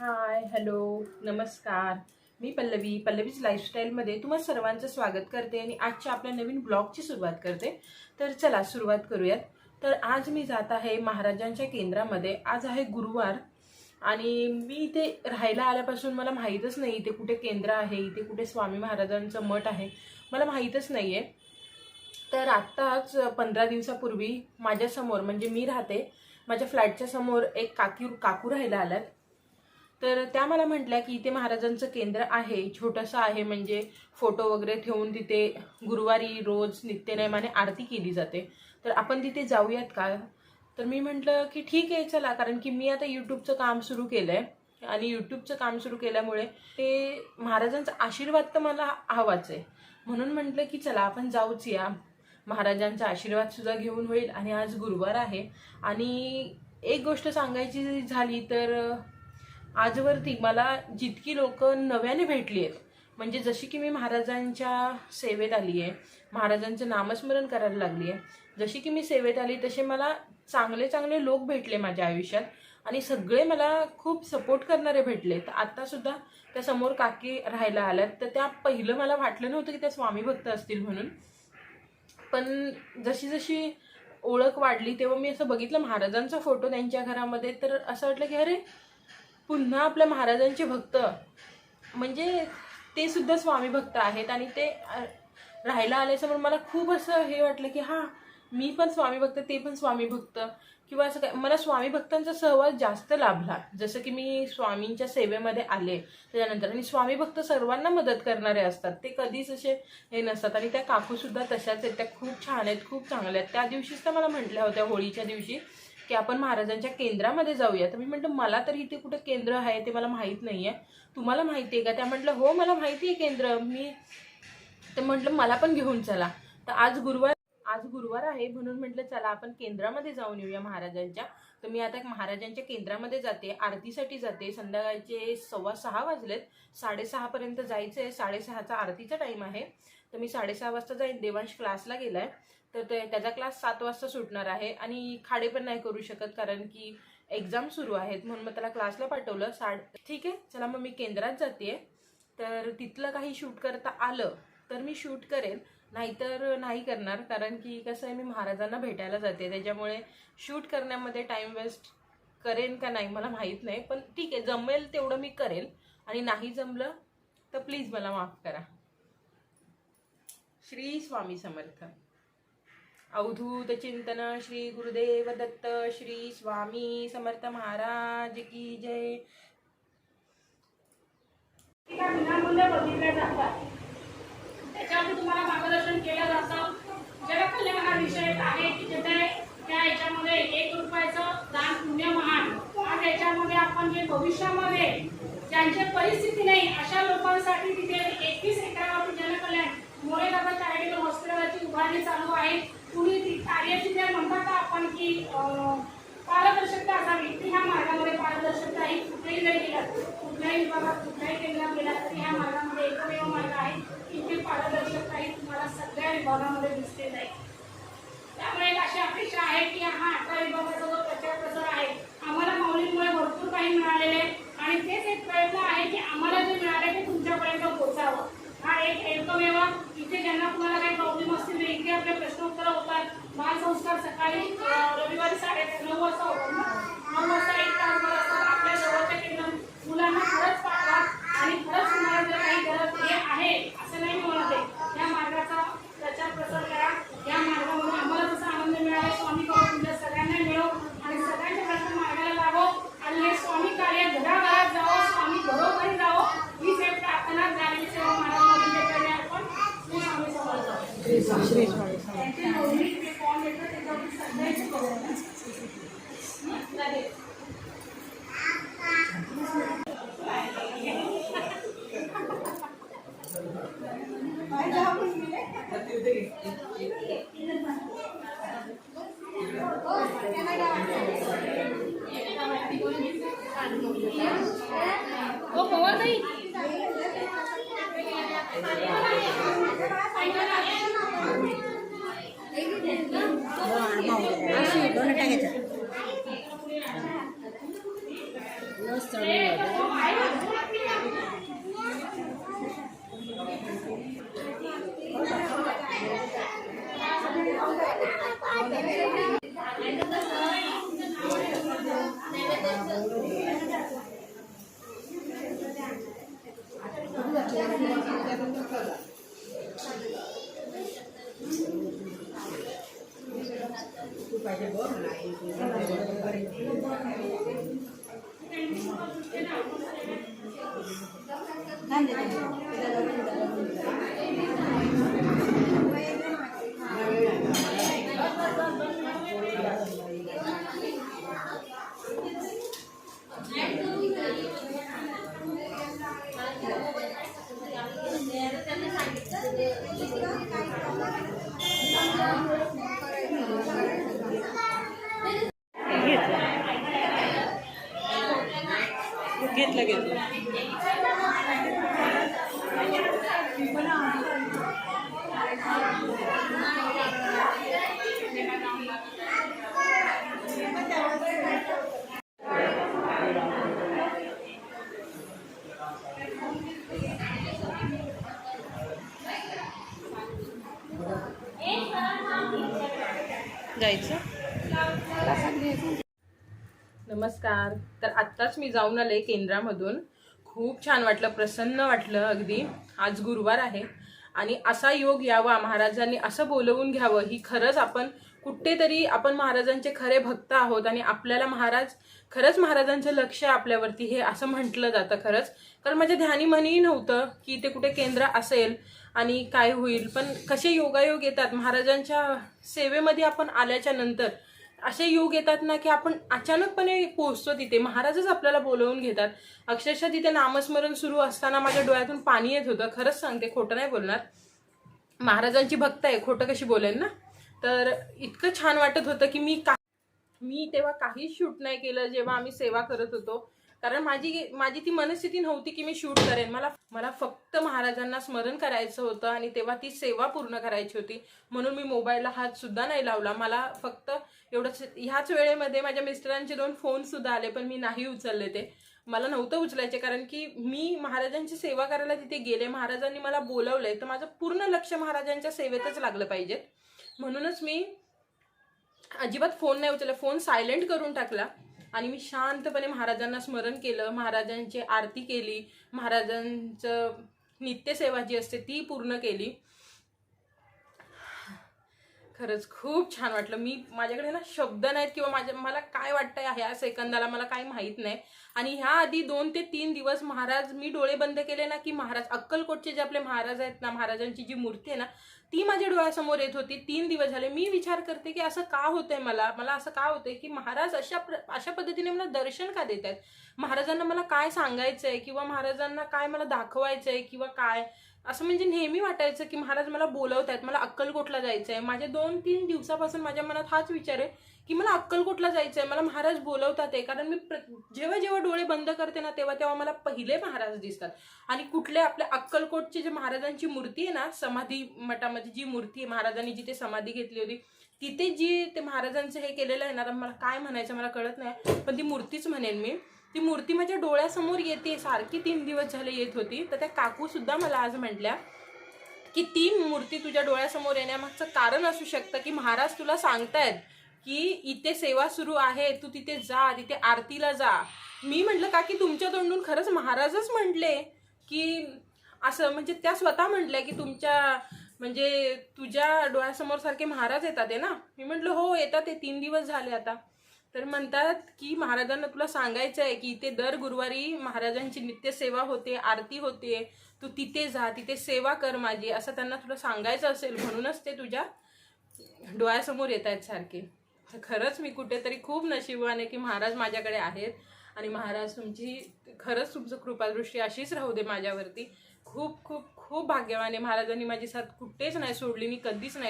Hi hello नमस्कार. मी पल्लवी पल्लवीज लाईफस्टाईलमध्ये तुम्हा सर्वांचं स्वागत करते आणि आजच्या आपल्या नवीन ब्लॉगची सुरुवात करते. तर चला सुरुवात करूयात. तर आज मी जात आहे महाराजांच्या केंद्रामध्ये. आज आहे गुरुवार आणि मी इथे राहायला आल्यापासून मला माहीतच नाही इथे कुठे केंद्र आहे इथे कुठे स्वामी महाराजांचं मठ आहे. मला माहीतच नाही आहे तर आत्ताच पंधरा दिवसापूर्वी माझ्यासमोर म्हणजे मी राहते माझ्या फ्लॅटच्या समोर एक काकी काकू राहायला आल्यात. तर त्या मला म्हटल्या की इथे महाराजांचं केंद्र आहे छोटंसं आहे म्हणजे फोटो वगैरे ठेवून तिथे गुरुवारी रोज नित्यनेमाने आरती केली जाते. तर आपण तिथे जाऊयात का? तर मी म्हटलं की ठीक आहे चला. कारण की मी आता यूट्यूबचं काम सुरू केलं आहे आणि यूट्यूबचं काम सुरू केल्यामुळे ते महाराजांचा आशीर्वाद तर मला हवाच आहे. म्हणून म्हटलं की चला आपण जाऊच या. महाराजांचा आशीर्वादसुद्धा घेऊन होईल आणि आज गुरुवार आहे. आणि एक गोष्ट सांगायची झाली तर आजवरती मला जितकी लोक नव्याने भेटली आहेत म्हणजे जशी की मी महाराजांच्या सेवेत आली आहे महाराजांचं नामस्मरण करायला लागली आहे जशी की मी सेवेत आली तसे मला चांगले चांगले लोक भेटले माझ्या आयुष्यात आणि सगळे मला खूप सपोर्ट करणारे भेटले तर आत्तासुद्धा त्या समोर काकी राहायला आल्यात तर त्या पहिलं मला वाटलं नव्हतं की त्या स्वामी भक्त असतील म्हणून. पण जशी जशी ओळख वाढली तेव्हा मी असं बघितलं महाराजांचा फोटो त्यांच्या घरामध्ये तर असं वाटलं की अरे पुन्हा आपल्या महाराजांचे भक्त. म्हणजे ते सुद्धा स्वामी भक्त आहेत आणि ते राहायला राहायला म्हणून मला खूप असं हे वाटलं की हां मी पण स्वामी भक्त ते पण स्वामी भक्त. किंवा असं काय मला स्वामी भक्तांचा सहवास जास्त लाभला. जसं की मी स्वामींच्या सेवेमध्ये आले त्याच्यानंतर. आणि स्वामी भक्त सर्वांना मदत करणारे असतात. ते कधीच असे हे नसतात. आणि त्या काकूसुद्धा तशाच आहेत. त्या खूप छान आहेत खूप चांगल्या आहेत. त्या दिवशीच त्या मला म्हटल्या होत्या होळीच्या दिवशी. की आपण महाराजांच्या केंद्रामध्ये जाऊया. तर मी म्हटलं मला तर इथे कुठं केंद्र आहे ते मला माहीत नाही आहे तुम्हाला माहिती आहे का? त्या म्हटलं हो मला माहिती आहे केंद्र. मी तर म्हटलं मला पण घेऊन चला. तर आज गुरुवार आज गुरुवार आहे म्हणून म्हटलं चला आपण केंद्रामध्ये जाऊन येऊया महाराजांच्या. तर मी आता महाराजांच्या केंद्रामध्ये जाते आरतीसाठी जाते. संध्याकाळचे सव्वा सहा वाजलेत. साडेसहापर्यंत जायचं आहे साडेसहाचा आरतीचा टाईम आहे. तर मी साडेसहा वाजता जाईन. देवांश क्लासला गेलाय. तर ते त्याचा क्लास सात वाजता सुटणार आहे आणि खाडे पण नाही करू शकत कारण की एक्झाम सुरू आहेत. म्हणून मग त्याला क्लासला पाठवलं. साड ठीक आहे चला मग मी केंद्रात जाते तर तिथलं काही शूट करता आलं तर मी शूट करेन. नाहीतर नाही करणार कारण की कसं आहे मी महाराजांना भेटायला जाते. त्याच्यामुळे शूट करण्यामध्ये टाईम वेस्ट करेन का नाही मला माहीत नाही. पण ठीक आहे जमेल तेवढं मी करेल आणि नाही जमलं तर प्लीज मला माफ करा. श्री स्वामी समर्थ. अवधूत चिंतन श्री गुरुदेव दत्त श्री स्वामी समर्थ महाराज की जय. बघितल्या जातात. त्याच्यामध्ये तुम्हाला मार्गदर्शन केलं जातं. जगकल्याण हा विषय आहे की जिथे त्या याच्यामध्ये एक रुपयाचं दान पुण्य महान आणि त्याच्यामध्ये आपण जे भविष्यामध्ये ज्यांची परिस्थिती नाही अशा लोकांसाठी तिथे एकवीस एकरावरती जनकल्याण मोरेगाव चॅरिटेबल हॉस्पिटलची उभारणी चालू आहे कुणी ती कार्य तिथे म्हणतात आपण की अं, पारदर्शकता असावी ती ह्या मार्गामध्ये पारदर्शकता ही कुठेही कुठल्याही विभागात कुठल्याही केंद्रात गेला तरी ह्या मार्गामध्ये एकमेव मार्ग आहे. की इथे पारदर्शकता ही तुम्हाला सगळ्या विभागामध्ये ও পাওয়া নাই घेतलं घेतलं जायचं नमस्कार. तर आत्ताच मी जाऊन आले केंद्रामधून. खूप छान वाटलं प्रसन्न वाटलं अगदी. आज गुरुवार आहे. आणि असा योग यावा महाराजांनी असं बोलवून घ्यावं ही खरंच आपण कुठेतरी आपण महाराजांचे खरे भक्त आहोत आणि आपल्याला महाराज खरंच महाराजांचं लक्ष आहे आपल्यावरती हे असं म्हटलं जातं खरंच. कारण माझ्या ध्यानी म्हणही नव्हतं की ते कुठे केंद्र असेल आणि काय होईल. पण कसे योगायोग येतात महाराजांच्या सेवेमध्ये आपण आल्याच्यानंतर असे योग येतात ना की आपण अचानकपणे पोहोचतो तिथे. महाराजच आपल्याला बोलवून घेतात. अक्षरशः तिथे नामस्मरण सुरू असताना माझ्या डोळ्यातून पाणी येत होतं. खरंच सांगते खोटं नाही बोलणार. महाराजांची भक्त आहे खोटं कशी बोलेन ना? तर इतकं छान वाटत होतं की मी का मी तेव्हा काहीच शूट नाही केलं. जेव्हा आम्ही सेवा करत होतो कारण माझी माझी ती मनस्थिती नव्हती की मी शूट करेन. मला मला फक्त महाराजांना स्मरण करायचं होतं आणि तेव्हा ती सेवा पूर्ण करायची होती. म्हणून मी मोबाईलला हात सुद्धा नाही लावला. मला फक्त एवढंच ह्याच वेळेमध्ये माझ्या मिस्टरांचे दोन फोन सुद्धा आले पण मी नाही उचलले ते. मला नव्हतं उचलायचे कारण की मी महाराजांची सेवा करायला तिथे गेले. महाराजांनी मला बोलवलंय. तर माझं पूर्ण लक्ष महाराजांच्या सेवेतच लागलं पाहिजे म्हणूनच मी अजिबात फोन नाही उचलला. फोन सायलेंट करून टाकला. आणि मी शांतपणे महाराजांना स्मरण केलं महाराजांची आरती केली महाराजांचं नित्यसेवा जी असते ती पूर्ण केली. खरंच खूप छान वाटलं. मी माझ्याकडे ना शब्द नाहीत किंवा माझ्या मला काय वाटतंय ह्या सेकंदाला मला काही माहीत नाही. आणि ह्या आधी दोन ते तीन दिवस महाराज मी डोळे बंद केले ना की महाराज अक्कलकोटचे जे आपले महाराज आहेत ना महाराजांची जी मूर्ती आहे ना ती माझ्या डोळ्यासमोर येत होती. तीन दिवस झाले. मी विचार करते की असं का होतंय मला? मला असं का होतंय की महाराज अशा अशा पद्धतीने मला दर्शन का देत आहेत महाराजांना मला काय सांगायचंय? किंवा महाराजांना काय मला दाखवायचंय? किंवा काय? असं म्हणजे नेहमी वाटायचं की महाराज मला बोलवत आहेत मला अक्कलकोटला जायचं आहे माझ्या दोन तीन दिवसापासून माझ्या मनात हाच विचार आहे की मला अक्कलकोटला जायचं आहे मला महाराज बोलवतात आहे. कारण मी प्र जेव्हा जेव्हा डोळे बंद करते ना तेव्हा तेव्हा मला पहिले महाराज दिसतात. आणि कुठले आपल्या अक्कलकोटची जी महाराजांची मूर्ती आहे ना समाधी मठामध्ये जी मूर्ती आहे महाराजांनी जिथे समाधी घेतली होती तिथे जी ते महाराजांचं हे केलेलं आहे ना मला काय म्हणायचं मला कळत नाही पण ती मूर्तीच म्हणेन मी. ती मूर्ती माझ्या डोळ्यासमोर येते सारखी तीन दिवस झाले येत होती. तर त्या काकूसुद्धा मला आज म्हटल्या की ती मूर्ती तुझ्या डोळ्यासमोर येण्यामागचं कारण असू शकतं की महाराज तुला सांगतायत की इथे सेवा सुरू आहे तू तिथे जा तिथे आरतीला जा. मी म्हटलं का की तुमच्या तोंडून खरंच महाराजच म्हटले की असं म्हणजे त्या स्वतः म्हटल्या की तुमच्या म्हणजे तुझ्या डोळ्यासमोर सारखे महाराज येतात आहे ना? मी म्हटलं हो येतात ते तीन दिवस झाले आता. तर म्हणतात की महाराजांना तुला सांगायचं आहे की इथे दर गुरुवारी महाराजांची नित्यसेवा होते आरती होते. तू तिथे जा तिथे सेवा कर माझी असं त्यांना तुला सांगायचं असेल म्हणूनच ते तुझ्या डोळ्यासमोर येत आहेत सारखे. खरंच मी कुठेतरी खूप नशिबाने की महाराज माझ्याकडे आहेत आणि महाराज तुमची खरंच तुमचं कृपादृष्टी अशीच राहू दे माझ्यावरती. खूप खूप खूप भाग्यवान आहे. महाराजांनी माझी साथ कुठेच नाही सोडली मी कधीच नाही